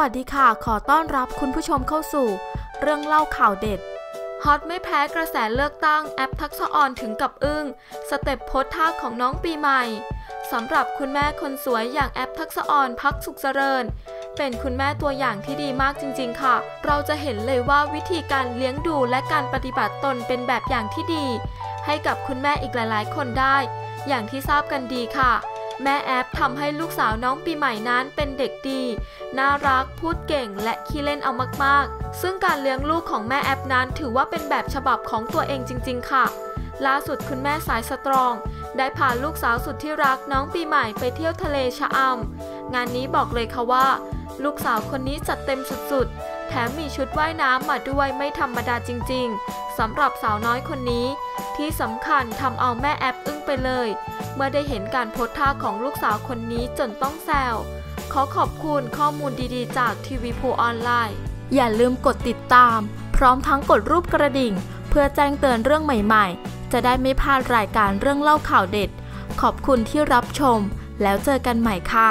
วัสดีค่ะ ขอต้อนรับคุณผู้ชมเข้าสู่ เรื่องเล่าข่าวเด็ด ฮอตไม่แพ้กระแสเลือกตั้งแอปทักษะออนถึงกับอึ้ง สเต็ปโพสท่าของน้องปีใหม่สำหรับคุณแม่คนสวยอย่างแอปทักษะออนพักสุขเจริญ เป็นคุณแม่ตัวอย่างที่ดีมากจริง ๆ ค่ะ เราจะเห็นเลยว่าวิธีการเลี้ยงดูและการปฏิบัติตนเป็นแบบอย่างที่ดี ให้กับคุณแม่อีกหลาย ๆ คนได้ อย่างที่ทราบกันดีค่ะ แม่แอปทำให้ลูกสาวน้องปีใหม่นั้นเป็นเด็กดี น่ารักพูดเก่งและขี้เล่นเอามากๆ ซึ่งการเลี้ยงลูกของแม่แอปนั้นถือว่าเป็นแบบฉบับของตัวเองจริง ๆ ค่ะล่าสุดคุณแม่สายสตรอง ได้พาลูกสาวสุดที่รักน้องปีใหม่ไปเที่ยวทะเลชะอำ งานนี้บอกเลยค่ะว่า ลูกสาวคนนี้จัดเต็มสุดๆ แถมมีชุดว่ายน้ำมาด้วยไม่ธรรมดาจริงๆสำหรับสาวน้อยคนนี้ ที่สำคัญทำเอาแม่แอปอึ้งไปเลย เมื่อได้เห็นการโพสท่าของลูกสาวคนนี้จนต้องแซวขอขอบคุณข้อมูลดีๆ จากทีวีพูออนไลน์ อย่าลืมกดติดตาม พร้อมทั้งกดรูปกระดิ่ง เพื่อแจ้งเตือนเรื่องใหม่ๆ จะได้ไม่พลาดรายการเรื่องเล่าข่าวเด็ด ขอบคุณที่รับชม แล้วเจอกันใหม่ค่ะ